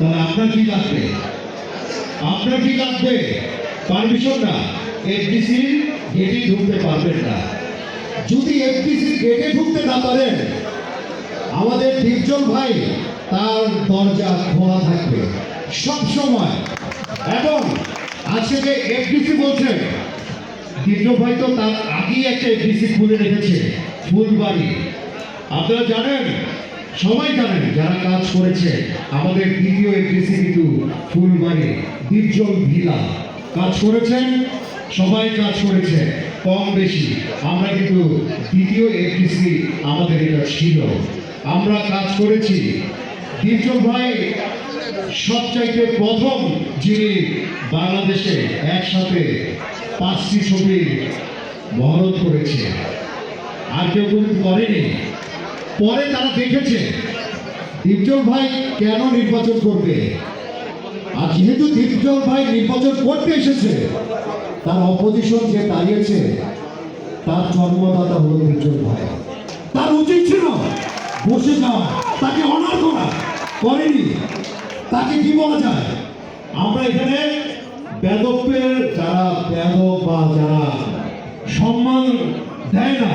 তাহলে আপনার কি লাগবে? আপনার কি লাগবে? পারমিশন না। এফডিসি গেটে ঢুকতে পারবেন না। যদি এফডিসি গেটে ঢুকতে না পারেন, আমাদের দীপজন ভাই তার দরজা খোলা থাকবে। সব সময়। এবং আজকে যে এফডিসি বলছে দীপজন ভাই তো তার আগেই একটা এফডিসি খুলে রেখেছে, ফুলবাড়ি। আপনারা জানেন সবাই জানেন, যারা কাজ করেছে, আমাদের দ্বিতীয় এফডিসি কিন্তু ফুলবাড়ি দীপজল ভিলা। কাজ করেছেন? সবাই কাজ করেছে, কম বেশি। আমরা কিন্তু দ্বিতীয় এফডিসি আমাদের এটা ছিল। আমরা কাজ করেছি। দীপজল ভাই সবচাইতে প্রথম যিনি বাংলাদেশে একসাথে পাঁচটি ছবি মহরত করেছে। আর কেউ কিন্তু করেনি। পরে তারা দেখেছে দীপজল ভাই কেন নির্বাচন করবে? আর যেহেতু দীপজল ভাই নির্বাচন করতে এসেছে, তার অপোজিশন যে দাঁড়িয়েছে, তার জন্মদাতা হল দীপজল ভাই। তার উচিত ছিল বসে যাওয়া, তাকে অনার করা। করেনি, তাকে কি বলা যায়? আমরা এখানে বেদব্যের যারা বেদব বা যারা সম্মান দেয় না,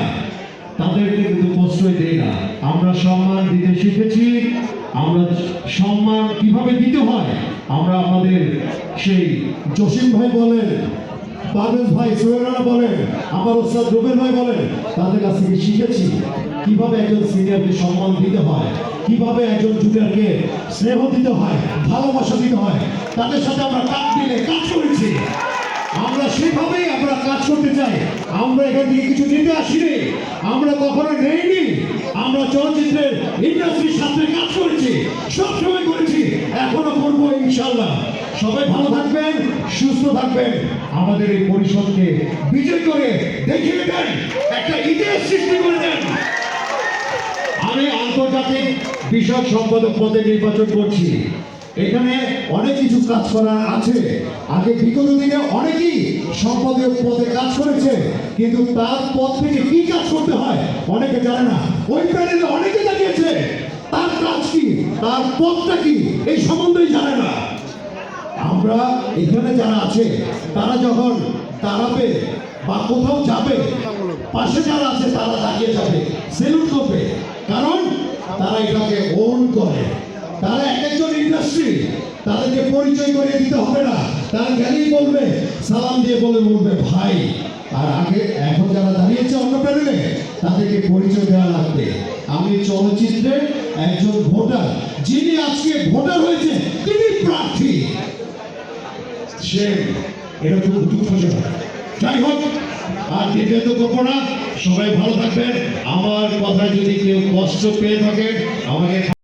তাদেরকে কিন্তু প্রশ্রয় দেই না। আমরা সম্মান দিতে শিখেছি। আমরা সম্মান কীভাবে দিতে হয়? আমরা আমাদের সেই জসিম ভাই বলেন, পারভেজ ভাই সোহেরানা বলেন আমার ওস্তাদ রুবেল ভাই বলেন, তাদের কাছ থেকে শিখেছি কীভাবে একজন সিনিয়রকে সম্মান দিতে হয়, কীভাবে একজন জুনিয়রকে স্নেহ দিতে হয়, ভালোবাসা দিতে হয়। তাদের সাথে আমরা কাজ মিলে কাজ করেছি। আমরা সেভাবেই আমরা কাজ করতে চাই। আমরা এখান থেকে কিছু নিতে আসিনি। আমরা কখনো নেইনি আমরা চলচ্চিত্রের ইন্ডাস্ট্রির সাথে কাজ করেছি, সবসময় করেছি, এখনও করব ইনশাল্লাহ সবাই ভালো থাকবেন, সুস্থ থাকবেন। আমাদের এই পরিষদকে বিজয় করে দেখিয়ে দেন, একটা ইতিহাস সৃষ্টি করে দেন। আমি আন্তর্জাতিক বিষয় সম্পাদক পদে নির্বাচন করছি। এখানে অনেক কিছু কাজ করা আছে। আগে বিগত দিনে অনেকেই সম্পাদক পদে কাজ করেছে, কিন্তু তার পদ থেকে কি কাজ করতে হয় অনেকে জানে না। ওই প্যানেলে অনেকে দাঁড়িয়েছে। তার কাজ কি? তার পদটা কি? এই সম্বন্ধেই জানে না। আমরা এখানে যারা আছে, তারা যখন দাঁড়াবে বা কোথাও যাবে, পাশে যারা আছে, তারা দাঁড়িয়ে যাবে সেলুট করবে। কারণ তারা এটাকে ওন করে তারা এক একজন ইন্ডাস্ট্রি তাদেরকে পরিচয় করে দিতে হবে না। তারা গেলেই বলবে, সালাম দিয়ে বলে বলবে, ভাই, আর আগে এখন যারা দাঁড়িয়েছে অন্য প্যানেলে, তাদেরকে পরিচয় দেওয়া লাগবে। আমি চলচ্চিত্রে একজন ভোটার। যিনি আজকে ভোটার হয়েছে তিনি প্রার্থী। সে এরকম দুঃখজনক যাই হোক, আর দ্বিতীয়ত করব না সবাই ভালো থাকবেন। আমার কথা যদি কেউ কষ্ট পেয়ে থাকে, আমাকে